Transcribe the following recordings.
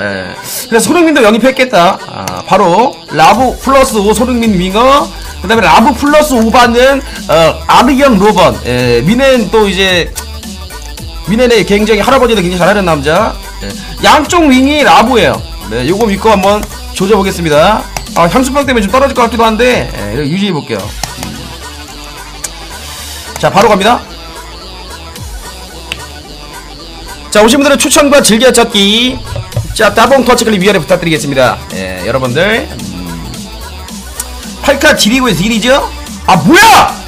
예. 그래서 손흥민도 영입했겠다. 아, 바로 라브 플러스 5 손흥민 윙어. 그 다음에 라브 플러스 5 받는 어, 아르영 로번. 예, 미넨 또 이제 미넨의 굉장히 할아버지도 굉장히 잘하는 남자. 예. 양쪽 윙이 라브예요. 네, 요거 믿고 한번 조져 보겠습니다. 아, 향수병 때문에 좀 떨어질 것 같기도 한데 예, 이렇게 유지해 볼게요. 음. 자, 바로 갑니다. 자 오신 분들은 추천과 즐겨찾기 자 따봉 터치클릭 위아래 부탁드리겠습니다. 예 여러분들. 음, 8카 지리고의 딜이죠? 아 뭐야!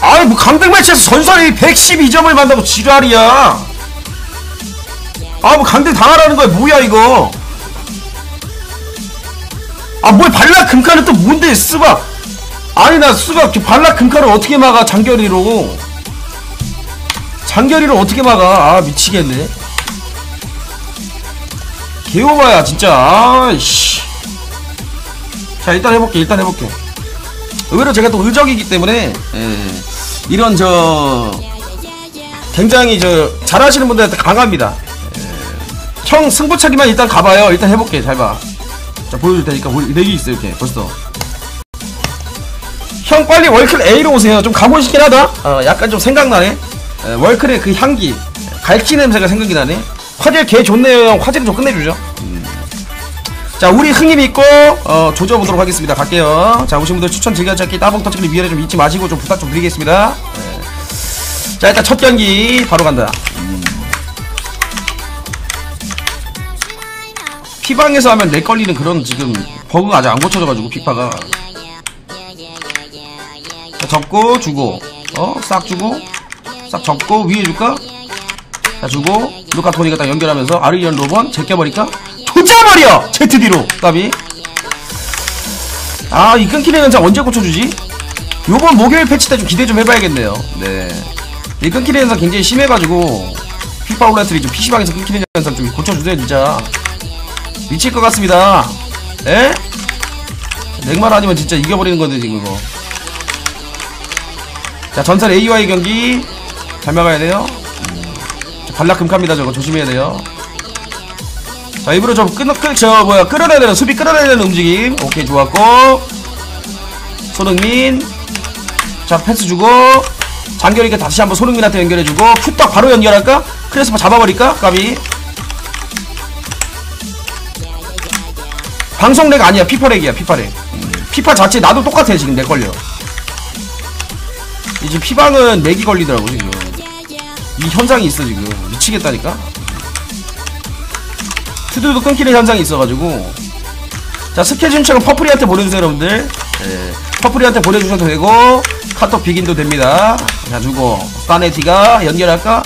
아이 뭐 강등 매치에서 전설이 112점을 만다고 지랄이야. 아 뭐 강등 당하라는 거야. 뭐야 이거? 아 뭐야 발락 금카는 또 뭔데 쓰바 아니 나 쓰바 발락 금카를 어떻게 막아 장결이로 장결이를 어떻게 막아? 아 미치겠네. 개오바야 진짜. 아이씨. 자 일단 해볼게. 일단 해볼게. 의외로 제가 또 의적이기 때문에 예, 이런 저 굉장히 저 잘하시는 분들한테 강합니다. 예. 형 승부차기만 일단 가봐요. 일단 해볼게. 잘 봐. 자 보여줄 테니까 내기 있어 이렇게 벌써. 형 빨리 월클 A로 오세요. 좀 가고 싶긴 하다. 어, 약간 좀 생각나네. 에, 월클의 그 향기 갈치 냄새가 생각이 나네. 화질 개 좋네요 형. 화질 좀 끝내주죠. 음. 자 우리 흥님 있고 어, 조져보도록 하겠습니다. 갈게요. 자 오신 분들 추천 즐겨찾기 따봉 터치기 위아래 좀 잊지 마시고 좀 부탁 좀 드리겠습니다. 에. 자 일단 첫 경기 바로 간다. 음. 피방에서 하면 내 걸리는 그런 지금 버그가 아직 안 고쳐져가지고 피파가. 자, 접고 주고. 어 싹 주고 싹 접고 위에 줄까? 자 주고 루카 토니가 딱 연결하면서 아르리언 로번 제껴버릴까? 조져버려! ZD로 까비 아 이 끊기는 현상 언제 고쳐주지? 요번 목요일 패치 때 좀 기대 좀 해봐야겠네요 네이 끊기는 현상 굉장히 심해가지고 피파 올라트리 좀 PC방에서 끊기는 현상 좀 고쳐주세요 진짜 미칠 것 같습니다 에? 맥말 아니면 진짜 이겨버리는 건데 지금 이거 자 전설 AY 경기 잘 막아야 돼요. 발락 금카입니다 저거 조심해야 돼요. 자 입으로 좀 끊어 끌저 뭐야 끌어내야 되는 수비 끌어내야 되는 움직임. 오케이 좋았고 손흥민 자 패스 주고 장결이가 다시 한번 손흥민한테 연결해주고 큐떡 바로 연결할까? 크레스파 잡아버릴까? 까비 방송렉 아니야 피파렉이야 피파렉 음, 피파 자체 나도 똑같아 지금 내 걸려 이제 피방은 맥이 걸리더라고 지금 이 현상이 있어 지금. 미치겠다니까? 투두도 끊기는 현상이 있어가지고. 자 스케줄 신청은 퍼플리한테 보내주세요 여러분들. 예, 퍼플리한테 보내주셔도 되고 카톡 비긴도 됩니다. 자 주고. 스타네티가 연결할까?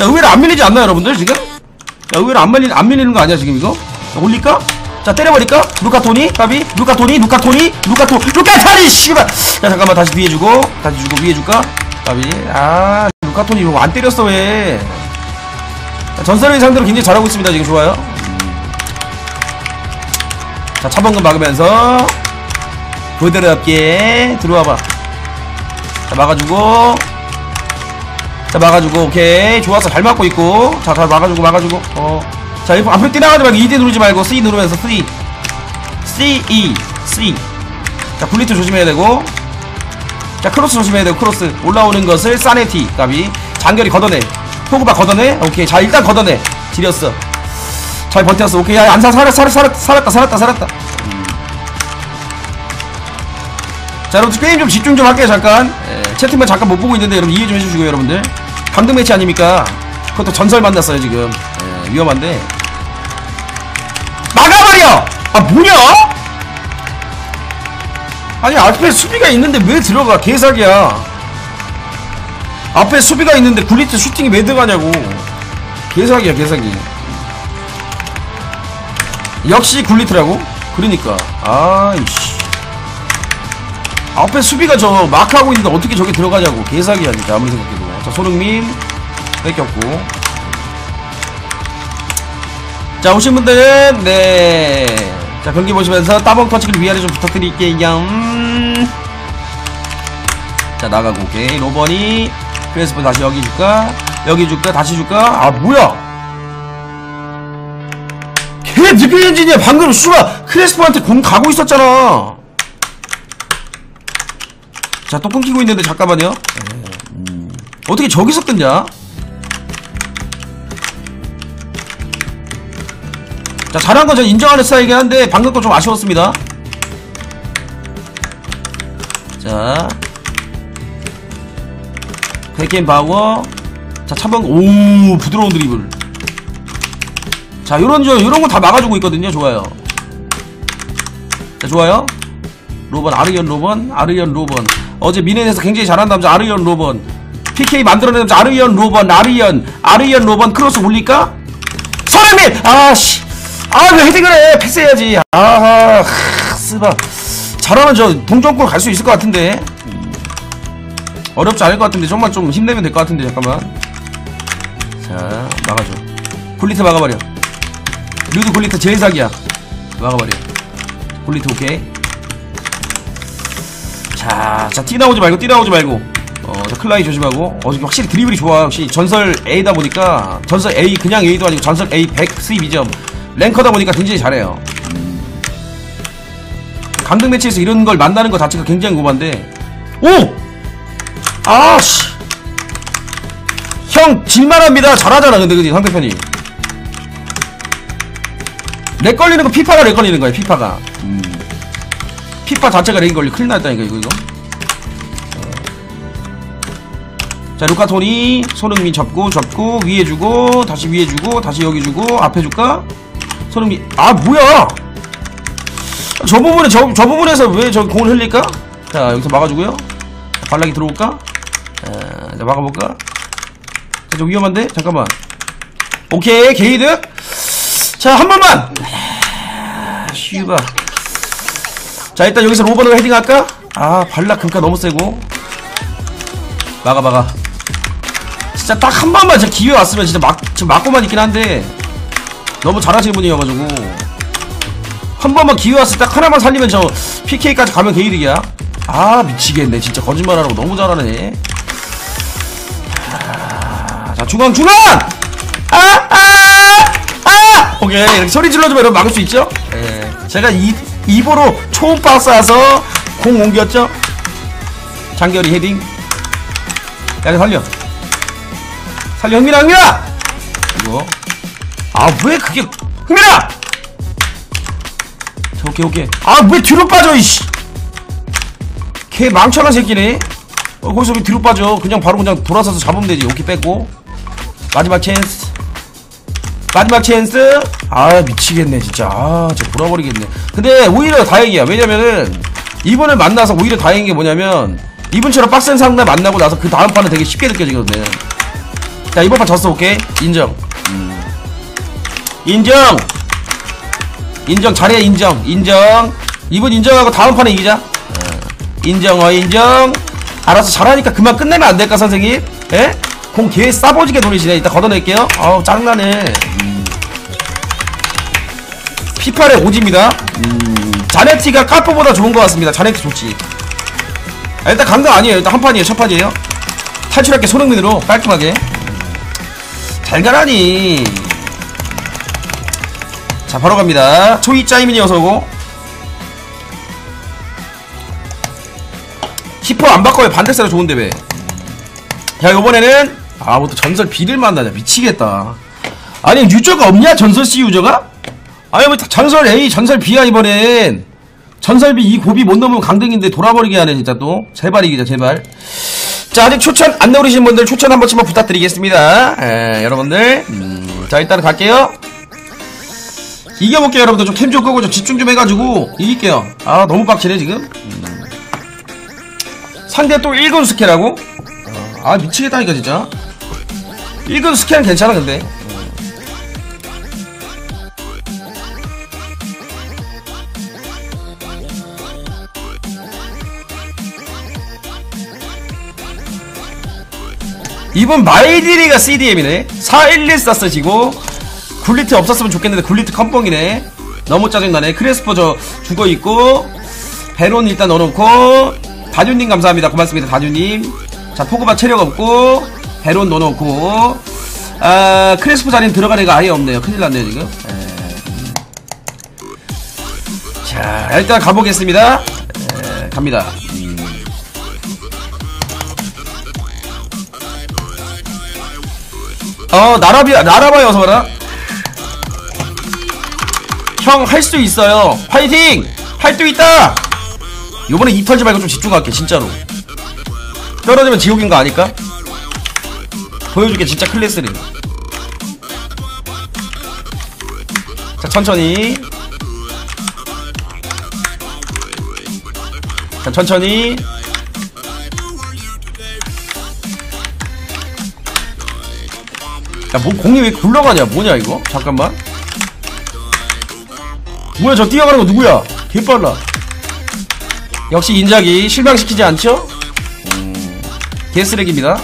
야 의외로 안 밀리지 않나 여러분들 지금? 야 의외로 안 밀리 안 밀리는 거 아니야 지금 이거? 자, 올릴까? 자 때려버릴까? 루카토니? 까비? 루카토니? 루카토니? 루카토 루카토니! 씨발! 자 잠깐만 다시 뒤에 주고 다시 주고 위에 줄까? 까비. 아 루카토니 이거 안 때렸어 왜? 전설의 상대로 굉장히 잘하고 있습니다 지금 좋아요. 자 차범근 막으면서 부드럽게 들어와봐. 자 막아주고. 자 막아주고. 오케이. 좋았어. 잘 막고 있고. 자 잘 막아주고 막아주고. 어자 앞으로 뛰나가지 말고 2D 누르지 말고 C 누르면서 C. C E C. 자 블리트 조심해야 되고 자 크로스 조심해야 되고 크로스. 올라오는 것을 사네티 까비. 장결이 걷어내. 포그바 걷어내. 오케이. 자 일단 걷어내. 지렸어. 잘 버텼어. 오케이. 야 안사 살았 살았 살았 살았다 살았다 살았다. 음. 자 여러분 게임 좀 집중 좀 할게요 잠깐. 에, 채팅만 잠깐 못 보고 있는데 여러분 이해 좀 해주시고요 여러분들. 강등 매치 아닙니까? 그것도 전설 만났어요 지금. 에, 위험한데. 막아버려! 아 뭐냐 아니 앞에 수비가 있는데 왜 들어가? 개사기야. 앞에 수비가 있는데 굴리트 슈팅이 왜 들어가냐고. 개사기야 개사기. 역시 굴리트라고? 그러니까. 아이씨. 앞에 수비가 저 마크하고 있는데 어떻게 저게 들어가냐고. 개사기야 진짜 아무리 생각해도. 자 손흥민. 뺏겼고. 자 오신 분들은 네 자 경기 보시면서 따봉 터치를 위아래 좀 부탁드릴게요. 음. 자 나가고 오케이. 로버니 크레스폰 다시 여기 줄까? 여기 줄까? 다시 줄까? 아 뭐야? 걔 늑대 엔진이야 방금 슈가 크레스포한테 공 가고 있었잖아. 자또 끊기고 있는데 잠깐만요. 음, 어떻게 저기서 끊냐 자 잘한 건 전 인정하는 스타일이긴 한데 방금 거좀 아쉬웠습니다. 자. 백게임 바워 자 차번 오 부드러운 드리블. 자 요런 저 요런 거 다 막아주고 있거든요. 좋아요. 자 좋아요. 로번 아르이언 로번 아르이언 로번. 어제 미네에서 굉장히 잘한 남자 아르이언 로번. PK 만들어낸 남자 아르이언 로번 아르이언 아르이언 로번 크로스 올릴까? 손흥민 아씨 아 왜 헤딩을 해 패스해야지 아하 쓰바 잘하면 저 동점골 갈 수 있을 것 같은데 음. 어렵지 않을 것 같은데 정말 좀 힘내면 될 것 같은데 잠깐만 자 막아줘 굴리트 막아버려 류드 굴리트 제일 사기야 막아버려 굴리트 오케이 자, 자, 뛰 나오지 말고, 뛰 나오지 말고. 어, 자, 클라이 조심하고. 어, 확실히 드리블이 좋아. 역시 전설 A다 보니까, 전설 A, 그냥 A도 아니고 전설 A 112점. 랭커다 보니까 굉장히 잘해요. 강등 매치에서 이런 걸 만나는 것 자체가 굉장히 고반데. 오! 아, 씨. 형, 질만합니다. 잘하잖아, 근데, 그지, 상대편이. 렉 걸리는 거 피파가 렉 걸리는 거야, 피파가. 음. 피파 자체가 렉이 걸리 큰일 났다니까 이거 이거 자 루카토니 손흥민 접고 접고 위에 주고 다시 위에 주고 다시 여기 주고 앞에 줄까 손흥민 아 뭐야! 저 부분에 저, 저 부분에서 왜 저 공을 흘릴까? 자 여기서 막아주고요. 발락이 들어올까? 자, 자 막아볼까? 자, 저 위험한데? 잠깐만. 오케이 게이드 자 한 번만! 슈바 자 일단 여기서 로버로 헤딩할까? 아 발락 금가 너무 세고. 막아 막아. 진짜 딱 한 번만 진짜 기회 왔으면 진짜 막 지금 맞고만 있긴 한데 너무 잘하시는 분이어가지고. 한 번만 기회 왔을 때 딱 하나만 살리면 저 PK까지 가면 개이득이야. 아 미치겠네. 진짜 거짓말하라고 너무 잘하네. 아, 자 중앙 중앙! 아아아! 아! 오케이. 이렇게 소리 질러주면 여러분 막을 수 있죠? 예. 제가 이 입으로 초음파 쏴서 공 옮겼죠? 장결이 헤딩. 야 살려. 살려 흥민아 흥민아! 이거 아 왜 그게 흥민아 자, 오케이 오케이. 아 왜 뒤로 빠져 이씨? 걔 망쳐난 새끼네. 어 거기서 왜 뒤로 빠져? 그냥 바로 그냥 돌아서서 잡으면 되지. 오케이 뺐고. 마지막 찬스. 마지막 찬스. 아 미치겠네 진짜. 아 진짜 돌아버리겠네. 근데 오히려 다행이야. 왜냐면은 이분을 만나서 오히려 다행인 게 뭐냐면 이분처럼 빡센 상대 만나고 나서 그 다음 판은 되게 쉽게 느껴지거든. 자 이번 판 졌어 오케이? 인정. 음. 인정. 인정. 잘해 인정. 인정. 이분 인정하고 다음 판에 이기자. 어. 인정 어 인정. 알아서 잘하니까 그만 끝내면 안 될까 선생님? 예? 공개 싸보지게 돌리시네. 이따 걷어낼게요. 아우 짜증나네. 음. 피팔의 오지입니다. 음. 자네티가 카포보다 좋은 것 같습니다. 자네티 좋지. 아, 일단 강등 아니에요. 일단 한 판이에요. 첫 판이에요. 탈출할게 손흥민으로. 깔끔하게. 잘 가라니 자 바로 갑니다 초이 짜이민이 어서오고 키퍼 안 바꿔요 반대세로 좋은데 왜 자, 요번에는, 아, 뭐또 전설 B를 만나자. 미치겠다. 아니, 유저가 없냐? 전설 C 유저가? 아니, 뭐, 전설 A, 전설 B야, 이번엔. 전설 B 이 고비 못 넘으면 강등인데 돌아버리게 하네, 진짜 또. 제발 이기자, 제발. 자, 아직 추천 안 누르신 분들 추천 한 번씩만 부탁드리겠습니다. 에, 여러분들. 음, 자, 일단 갈게요. 이겨볼게요, 여러분들. 좀 캠 좀 끄고 좀 집중 좀 해가지고 이길게요. 아, 너무 빡치네, 지금. 음. 상대 또 1군 스케라고? 아 미치겠다니까 진짜 1군 스캔 괜찮아 근데 이번 마이디리가 CDM이네 411 쌌어 지고 굴리트 없었으면 좋겠는데 굴리트 컴뻥이네. 너무 짜증나네. 크레스포 저 죽어있고 베론 일단 넣어놓고 다주님 감사합니다. 고맙습니다 다주님. 자 포그바 체력 없고 베론 넣어놓고. 아 크레스포 자리는 들어갈 애가 아예 없네요. 큰일 났네요 지금. 예. 자 일단 가보겠습니다. 예, 갑니다. 음. 어 나라비 나라바이 어서 와라 형 할 수 있어요. 화이팅! 할 수 있다! 요번에 입 털지 말고 좀 집중할게 진짜로. 떨어지면 지옥인 거 아닐까? 보여줄게 진짜 클래스를. 자 천천히. 자 천천히. 야뭐 공이 왜 굴러가냐? 뭐냐 이거? 잠깐만 뭐야 저 뛰어가는 거 누구야? 개빨라. 역시 인작이 실망시키지 않죠? 음, 개쓰레기입니다.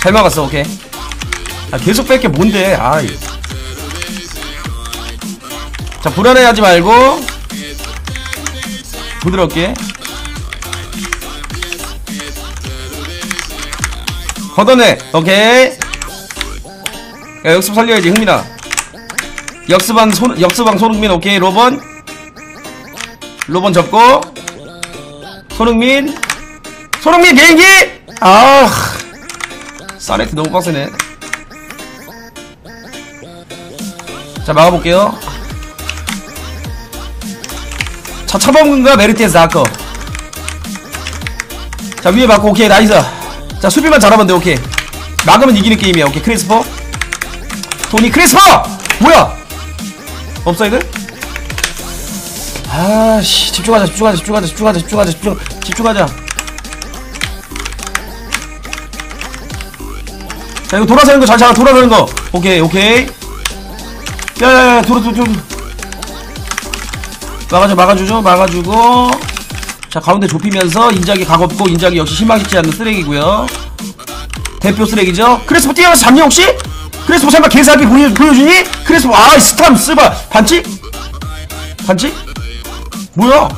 잘 막았어 오케이. 아 계속 뺄게 뭔데? 아이. 자 불안해하지 말고. 부드럽게. 걷어내. 오케이 야 역습 살려야지 흥민아. 역습한 손 역습왕 손흥민 오케이 로번. 로번 접고. 손흥민. 손흥민 비행기! 아 사레트 너무 빡세네. 자 막아볼게요. 자 처범근과 메르티에스 아커. 자 위에 맞고 오케이 나이스. 자 수비만 잘하면 돼 오케이. 막으면 이기는 게임이야 오케이 크리스퍼 토니 크리스퍼 뭐야? 업사이드 아씨 집중하자 집중하자 집중하자 집중하자 집중하자 집중 집중하자. 자 이거 돌아서는 거잘 잡아 돌아서는 거. 오케이 오케이. 야야야 돌아 돌아 돌아. 막아줘 막아주죠 막아주고. 자 가운데 좁히면서 인작이 각없고 인작이 역시 실망시키지 않는 쓰레기고요. 대표 쓰레기죠? 크레스포 뛰어서 잡니 혹시? 크레스포 설마 개사기 보여, 보여주니? 크레스포 아이 스탐 쓰바 반칙? 반칙? 뭐야?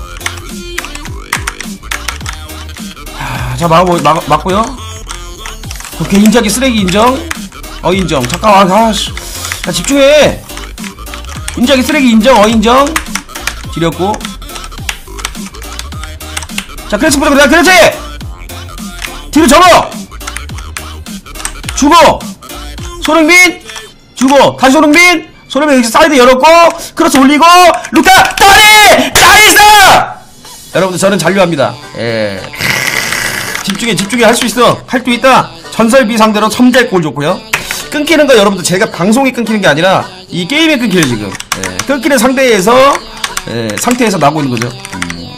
하, 자 막고 막, 막고요. 오케이 인작이 쓰레기 인정? 어 인정. 잠깐 아, 아씨. 야 집중해. 인작이 쓰레기 인정 어 인정? 지렸고. 자 크레스포 그래 그렇지! 뒤로 접어! 주고 손흥민 주고 다시 손흥민. 손흥민 여기 사이드 열었고 크로스 올리고 루카 다리 나이스! 여러분들 저는 잔류합니다. 예. 집중해 집중해. 할 수 있어. 할 수 있다. 전설비 상대로 첨달골 좋고요. 끊기는 거 여러분들 제가 방송이 끊기는 게 아니라 이 게임이 끊기요 지금. 예, 끊기는 상대에서 예, 상태에서 나오고 있는 거죠. 음.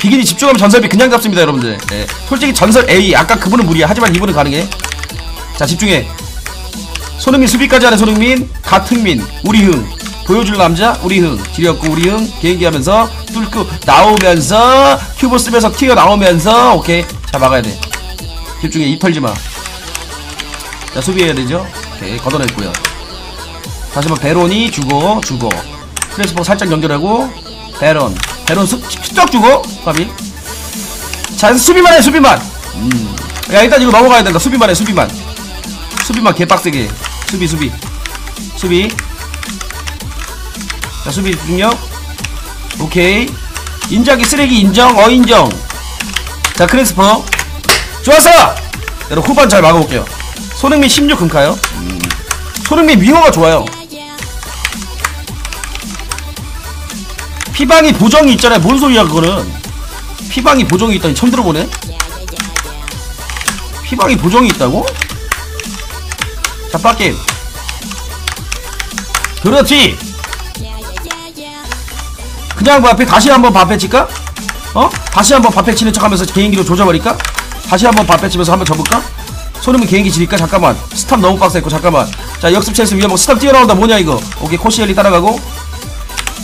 비기니 집중하면 전설비 그냥 잡습니다 여러분들. 예, 솔직히 전설 A 아까 그분은 무리야. 하지만 이분은 가능해. 자 집중해 손흥민 수비까지 하는 손흥민 가특민 우리흥. 보여줄 남자 우리흥. 지렸고 우리흥. 개인기 하면서 뚫고 나오면서 큐브 쓰면서 튀어 나오면서 오케이. 자 막아야 돼. 집중해 입 털지마. 자 수비해야 되죠? 오케이 걷어냈고요. 다시 한번 베론이 주고 주고. 크레스포 살짝 연결하고 베론. 베론 쑥 주고 까비. 자 수비만 해 수비만. 음. 야 일단 이거 넘어가야 된다. 수비만 해 수비만. 수비만 개빡세게 수비 수비. 수비. 자 수비 중력. 오케이. 인자기 쓰레기 인정 어 인정. 자 크리스퍼. 좋았어! 여러분 후반 잘 막아볼게요. 손흥민 16 금카요? 음. 손흥민 위호가 좋아요. 피방이 보정이 있잖아요. 뭔 소리야 그거는? 피방이 보정이 있다니 처음 들어보네. 피방이 보정이 있다고? 자, 빡게임. 그렇지! 그냥 뭐 앞에 다시 한번 밥배 칠까? 어? 다시 한번 밥배 치는 척 하면서 개인기로 조져버릴까? 다시 한번 밥배 치면서 한번 접을까? 손흥민 개인기 지릴까? 잠깐만. 스탑 너무 빡세고, 잠깐만. 자, 역습 체스 위에 뭐 스탑 뛰어나온다. 뭐냐, 이거. 오케이, 코시엘리 따라가고.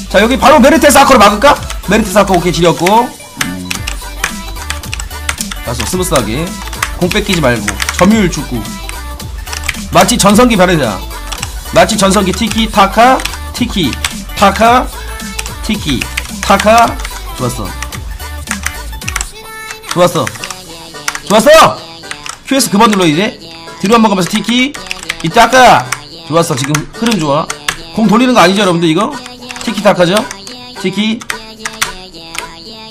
자, 여기 바로 메르테스 아커를 막을까? 메르테스 아커 오케이, 지렸고. 음. 알았어, 스무스하게. 공 뺏기지 말고. 점유율 축구. 마치 전성기 바르자. 마치 전성기 티키 타카 티키 타카 티키 타카. 좋았어. 좋았어. 좋았어 QS 그만 눌러 이제. 뒤로 한번 가면서 티키 이따 아까 좋았어. 지금 흐름 좋아. 공 돌리는 거 아니죠 여러분들 이거? 티키 타카죠? 티키.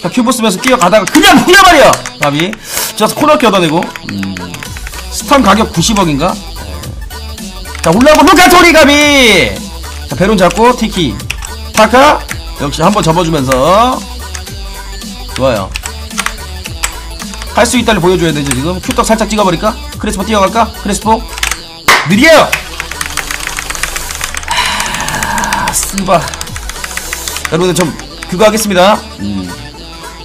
자 큐브 쓰면서 뛰어가다가 그냥 후려버려! 가비 좋았어. 코너키 얻어내고. 음. 스턴 가격 90억인가 자 올라오고 루카토리 가비. 자 베론 잡고 티키. 타카 역시 한번 접어주면서. 좋아요. 할 수 있다를 보여줘야 되죠 지금. 큐떡 살짝 찍어버릴까? 크리스포 뛰어갈까? 크리스포? 느려 하... 스바 여러분들 좀 그거 하겠습니다. 음.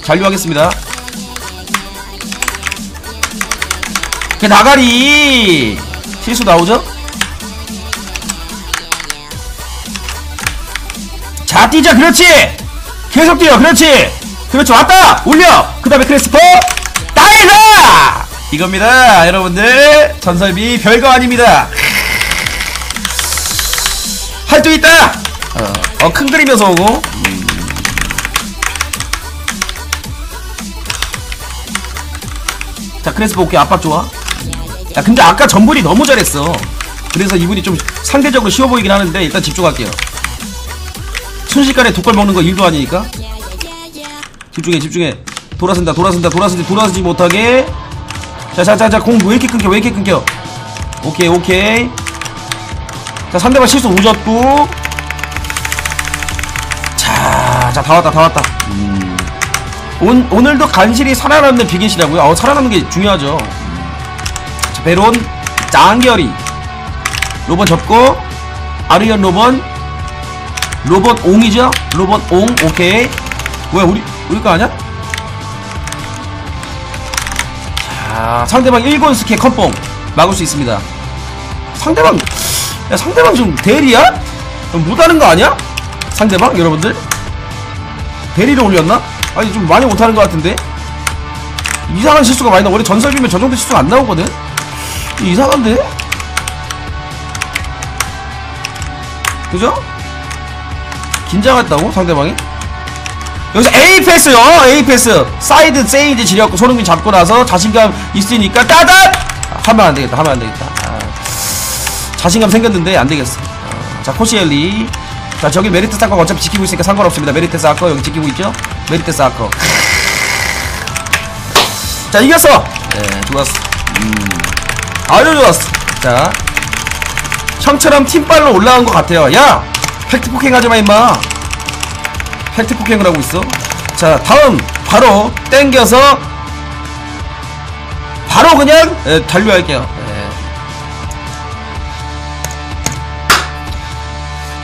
잔류하겠습니다. 그 나가리. 실수 나오죠? 자 뛰자 그렇지. 계속 뛰어 그렇지. 그렇지 왔다. 올려. 그 다음에 크리스퍼 나이스! 이겁니다 여러분들. 전설비 별거 아닙니다. 할 수 있다. 어, 어, 큰 그리면서 오고. 자 크리스퍼 오케이 압박 좋아. 야 근데 아까 전불이 너무 잘했어. 그래서 이분이 좀 상대적으로 쉬워 보이긴 하는데 일단 집중할게요 순식간에 독걸 먹는 거 일도 아니니까? 집중해 집중해. 돌아선다 돌아선다 돌아선다 돌아서지 못하게. 자자자자 공 왜 이렇게 끊겨 왜 이렇게 끊겨? 오케이 오케이. 자 상대방 실수 오졌고 자자 다 왔다 다 왔다. 음. 온, 오늘도 간신히 살아남는 비긴시라고요? 어 살아남는 게 중요하죠. 자, 베론 짱결이. 로번 접고 아르연 로번 로봇 옹이죠? 로봇 옹 오케이 뭐야 우리 우리 거 아니야? 자 상대방 1권 스케 컴뽕 막을 수 있습니다 상대방 야 상대방 좀 대리야? 좀 못하는 거 아니야? 상대방 여러분들 대리를 올렸나? 아니 좀 많이 못하는 것 같은데 이상한 실수가 많이 나 원래 전설비면 저 정도 실수가 안 나오거든 이상한데? 그죠? 긴장했다고 상대방이? 여기서 A 패스요. A 패스. 사이드 세이드 지렸고 손흥민 잡고 나서 자신감 있으니까 따단! 하면 안 되겠다 하면 안 되겠다. 아, 자신감 생겼는데 안 되겠어. 아, 자 코시엘리. 자 저기 메리트 사커 어차피 지키고 있으니까 상관없습니다. 메리트 사커 여기 지키고 있죠? 메리트 사커. 자 이겼어! 네 좋았어. 음, 아주 좋았어. 자 형처럼 팀빨로 올라간 것 같아요. 야 팩트 폭행 하지마 임마. 팩트 폭행을 하고 있어. 자 다음 바로 땡겨서 바로 그냥 예, 달려할게요. 예.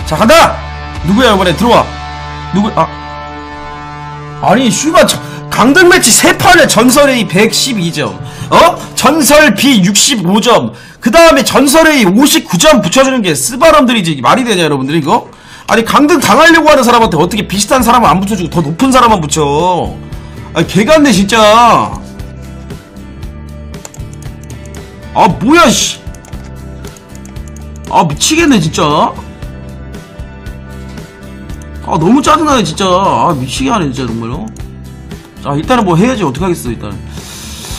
자 간다! 누구야 이번에? 들어와. 누구 아. 아니 슈가 강등 매치 세 판에 전설 A 112점 어? 전설 B 65점 그 다음에 전설 A 59점 붙여주는 게 스바람들이지 말이 되냐 여러분들 이거 아니 강등 당하려고 하는 사람한테 어떻게 비슷한 사람을 안 붙여주고 더 높은 사람만 붙여? 아니 개같네 진짜. 아 뭐야 씨 아 미치겠네 진짜. 아 너무 짜증나네 진짜. 아 미치게 하네 진짜 정말로. 자 일단은 뭐 해야지. 어떡하겠어 일단.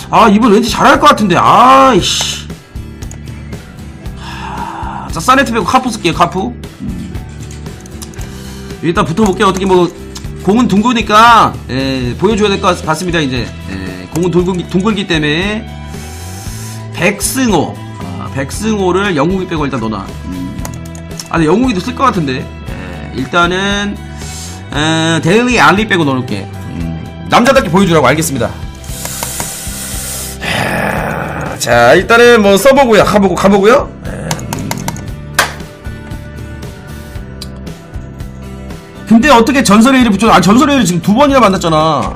아 이번 왠지 잘할 것 같은데. 아이씨. 하... 자 사네트 빼고 카푸 쓸게요 카푸 일단 붙어볼게요. 어떻게 뭐 공은 둥그니까 예, 보여줘야 될 것 같습니다. 이제 예, 공은 둥글기, 둥글기 때문에 백승호 아, 백승호를 영국이 빼고 일단 넣어놔. 음. 아, 근데 영국이도 쓸 것 같은데 예, 일단은 어, 데일리 알리 빼고 넣어놓을게. 음. 남자답게 보여주라고 알겠습니다. 자 일단은 뭐 써보고요. 가보고 가보고요. 근데 어떻게 전설의 일을 붙여? 아 전설의 일을 지금 두 번이나 만났잖아.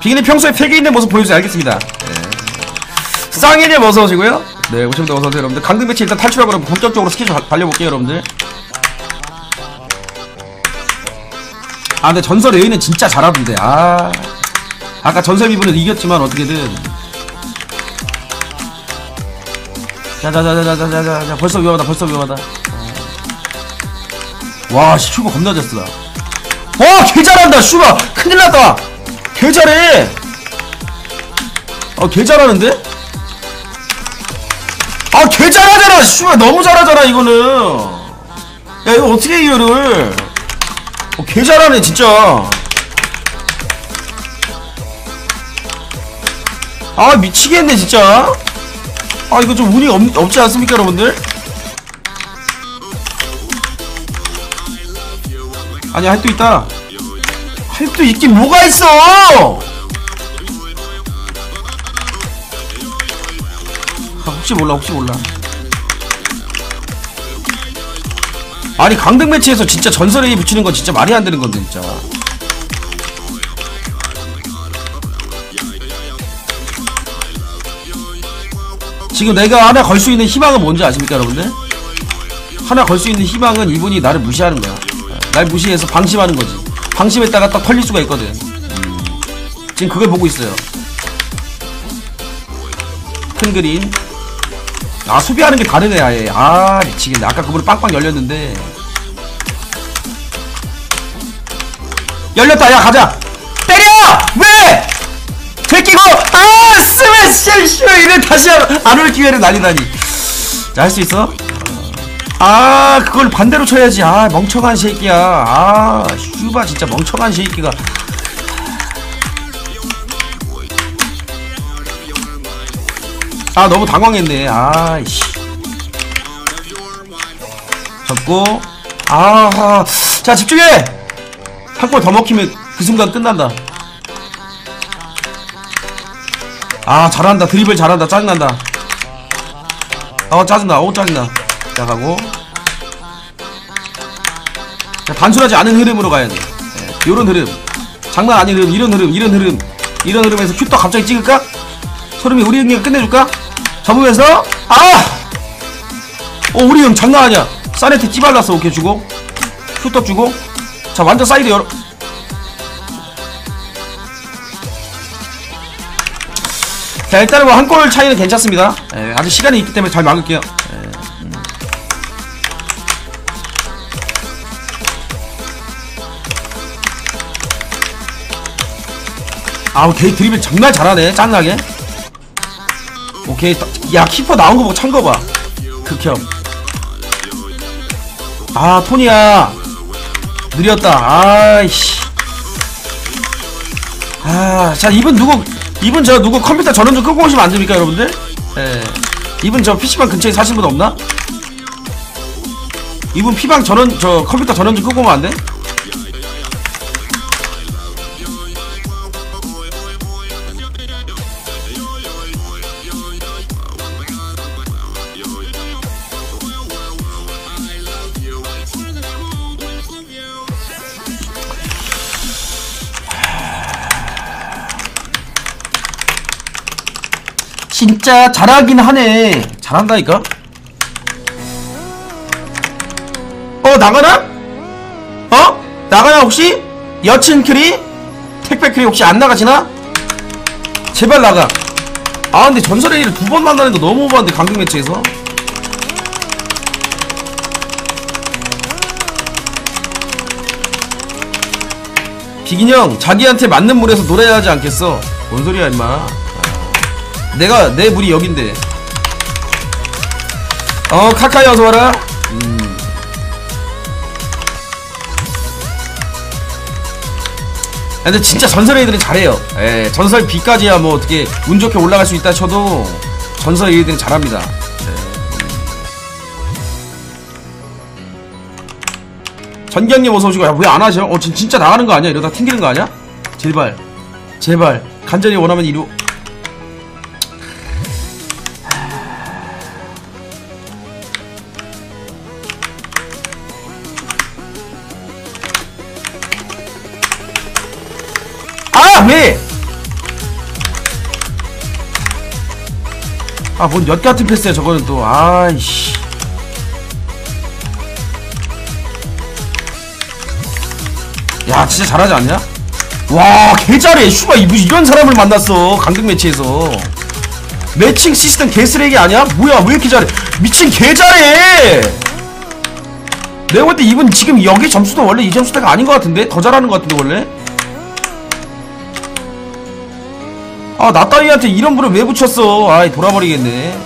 비기님 평소에 패기 있는 모습 보여주세요. 알겠습니다. 네. 쌍인님 어서 오시고요. 네, 오시면 어서 오세요, 여러분들. 강등 매치 일단 탈출하고 본격적으로 스케줄 달려볼게요, 여러분들. 아, 근데 전설 A는 진짜 잘하던데. 아, 아까 전설 비분은 이겼지만 어떻게든 자자자자자자자 벌써 위험하다 벌써 위험하다 와씨 출구 겁나 졌어 와, 개 잘한다, 슈가. 큰일 났다. 개 잘해. 어, 개 잘하는데? 아, 개 잘하잖아, 슈가. 너무 잘하잖아, 이거는. 야, 이거 어떻게 해, 이거를. 어, 개 잘하네, 진짜. 아, 미치겠네, 진짜. 아, 이거 좀 운이 없, 없지 않습니까, 여러분들? 아니, 할 수 있다. 할 수 있긴 뭐가 있어! 아, 혹시 몰라, 혹시 몰라. 아니, 강등 매치에서 진짜 전설에 붙이는 건 진짜 말이 안 되는 건데, 진짜. 지금 내가 하나 걸 수 있는 희망은 뭔지 아십니까, 여러분들? 하나 걸 수 있는 희망은 이분이 나를 무시하는 거야. 날 무시해서 방심하는 거지. 방심했다가 딱 털릴 수가 있거든. 음. 지금 그걸 보고 있어요. 큰 그림. 아, 수비하는 게 다르네, 아예. 아, 미치겠네. 아까 그분이 빵빵 열렸는데. 열렸다, 야, 가자! 아, 스매시, 씨, 이래 다시 안 올 기회를 날리다니. 자, 할수 있어? 아 그걸 반대로 쳐야지. 아 멍청한 새끼야. 아 슈바 진짜 멍청한 새끼가. 아 너무 당황했네. 아이씨. 접고. 아자 집중해! 한 골 더 먹히면 그 순간 끝난다 아 잘한다. 드리블 잘한다. 짜증난다. 아 짜증나. 오 짜증나. 자 가고. 자, 단순하지 않은 흐름으로 가야 돼. 네, 요런 흐름. 장난 아닌 흐름. 이런 흐름. 이런 흐름. 이런 흐름에서 큐터 갑자기 찍을까? 소름이 우리 형이가 끝내줄까? 접으면서 아! 어 우리 형 장난 아니야. 사네트 찌발랐어. 오케이 주고. 큐터 주고. 자 완전 사이드 열어 자 일단은 뭐 한 골 차이는 괜찮습니다. 예, 아직 시간이 있기 때문에 잘 막을게요. 예, 음. 아우 걔 드리블 정말 잘하네. 짠나게. 오케이. 야 키퍼 나온 거 보고 찬 거 봐. 극혐. 아 토니야. 느렸다. 아이씨. 아자 이분 누구 이분 저 누구 컴퓨터 전원 좀 끄고 오시면 안 됩니까 여러분들? 예. 이분 저 PC방 근처에 사신 분 없나? 이분 피방 전원 저 컴퓨터 전원 좀 끄고 오면 안 돼? 진짜 잘하긴 하네. 잘한다니까? 어, 나가나? 어? 나가나, 혹시? 여친 크리? 택배 크리 혹시 안 나가시나? 제발 나가. 아, 근데 전설의 일을 두 번 만나는 거 너무 오버한데, 강등 매치에서. 비긴형, 자기한테 맞는 물에서 놀아야 하지 않겠어? 뭔 소리야, 임마. 내가 내 물이 여긴데 어 카카이 어서와라 음. 근데 진짜 전설 애들은 잘해요 예, 전설 B까지야 뭐 어떻게 운 좋게 올라갈 수 있다 쳐도 전설 애들은 잘합니다 예. 전경님 어서오시고 야 왜 안 하셔? 어 진, 진짜 나가는 거 아니야? 이러다 튕기는 거 아니야? 제발 제발 간절히 원하면 이루 아, 뭔 엿 같은 패스야, 저거는 또. 아이씨. 야, 진짜 잘하지 않냐? 와, 개 잘해. 슈바, 이- 이런 사람을 만났어. 강등 매치에서. 매칭 시스템 개 쓰레기 아니야? 뭐야, 왜 이렇게 잘해? 미친 개 잘해! 내가 볼 때 이분 지금 여기 점수도 원래 이 점수대가 아닌 것 같은데? 더 잘하는 것 같은데 원래? 아 나 따위한테 이런 분을 왜 붙였어? 아이 돌아버리겠네.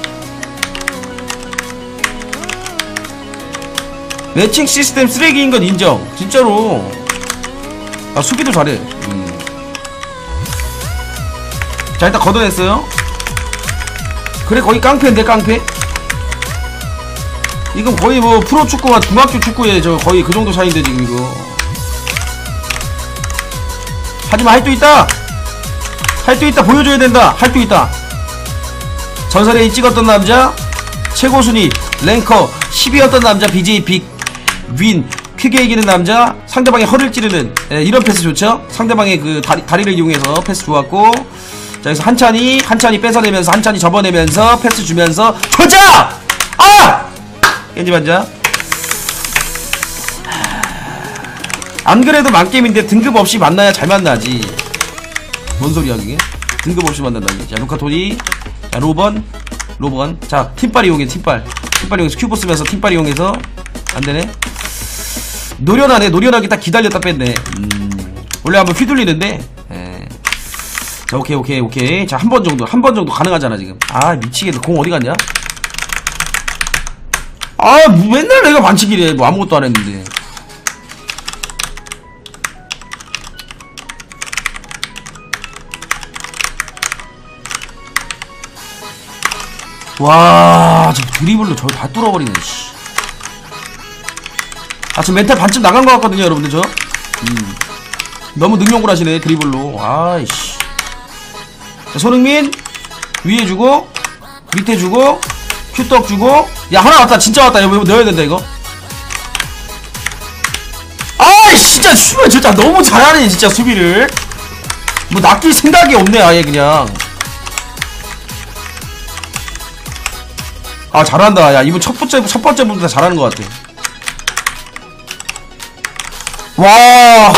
매칭 시스템 쓰레기인 건 인정. 진짜로. 아 수비도 잘해. 음. 자 일단 걷어냈어요. 그래 거의 깡패인데 깡패? 이건 거의 뭐 프로 축구와 중학교 축구에 저 거의 그 정도 차이인데 지금 이거. 하지만 할 수 있다 할 수 있다 보여줘야 된다. 할 수 있다. 전설에 찍었던 남자 최고 순위 랭커 10위였던 남자 BJ 빅윈 크게 이기는 남자 상대방의 허를 찌르는 예, 이런 패스 좋죠? 상대방의 그 다리, 다리를 이용해서 패스 좋았고. 자 여기서 한찬이 한찬이 뺏어내면서 한찬이 접어내면서 패스 주면서 도자! 아! 겐지반자 안 그래도 만게임인데 등급 없이 만나야 잘 만나지 뭔 소리야 그게? 등급 없이 만난다니 자 루카토니. 자 로번. 로번. 자 팀빨 이용해 팀빨. 팀빨 이용해서 큐브 쓰면서 팀빨 이용해서 안되네. 노련하네 노련하게 딱 기다렸다 뺐네. 음, 원래 한번 휘둘리는데 예. 자 오케이 오케이 오케이. 자 한 번 정도 한 번 정도 가능하잖아 지금. 아 미치겠네. 공 어디 갔냐? 아 뭐 맨날 내가 반칙이래. 뭐 아무것도 안 했는데 와, 저 드리블로 저를 다 뚫어버리네, 씨. 아, 저 멘탈 반쯤 나간 것 같거든요, 여러분들, 저. 음. 너무 능력을 하시네, 드리블로. 아이씨. 자, 손흥민, 위에 주고, 밑에 주고, 큐떡 주고. 야, 하나 왔다, 진짜 왔다. 이거 넣어야 된다, 이거. 아이, 진짜, 수비 진짜 너무 잘하네, 진짜, 수비를. 뭐, 낚일 생각이 없네, 아예 그냥. 아 잘한다. 야 이분 첫 번째 첫 번째 분보다 잘하는 것 같아. 와!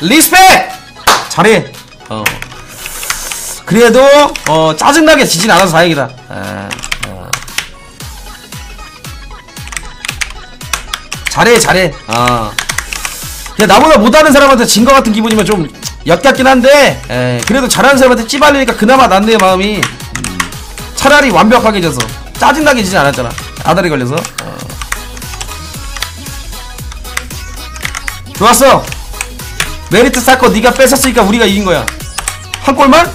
리스펙! 잘해. 어. 그래도 어 짜증나게 지진 않아서 다행이다. 아, 어. 잘해 잘해. 아. 그냥 나보다 못하는 사람한테 진 것 같은 기분이면 좀 엿같긴 한데 에, 그래도 잘하는 사람한테 찌발리니까 그나마 낫네 마음이 차라리 완벽하게 져서. 짜증나게 지진 않았잖아. 아다리 걸려서. 어. 좋았어. 메리트 쌓고 네가 뺏었으니까 우리가 이긴 거야. 한 골만?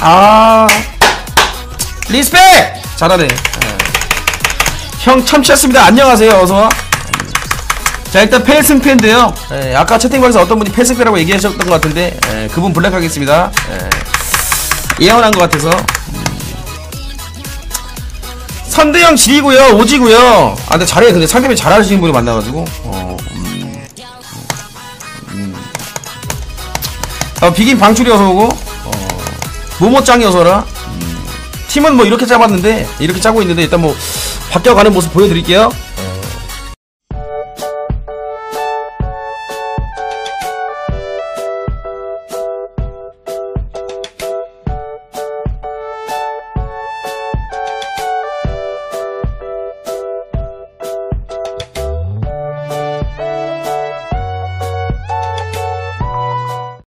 아. 리스펙! 잘하네. 어. 형 참치였습니다. 안녕하세요. 어서와. 자 일단 패승패인데요. 에, 아까 채팅방에서 어떤 분이 패승패라고 얘기하셨던 것 같은데 에, 그분 블랙하겠습니다. 에, 예언한 것 같아서 선대형 지리고요 오지고요. 아 근데 잘해. 근데 상대방이 잘하시는 분이 만나가지고. 어, 음, 음. 어, 비긴 방출이어서 오고. 어, 모모짱이어서라. 음. 팀은 뭐 이렇게 짜봤는데 이렇게 짜고 있는데 일단 뭐 바뀌어가는 모습 보여드릴게요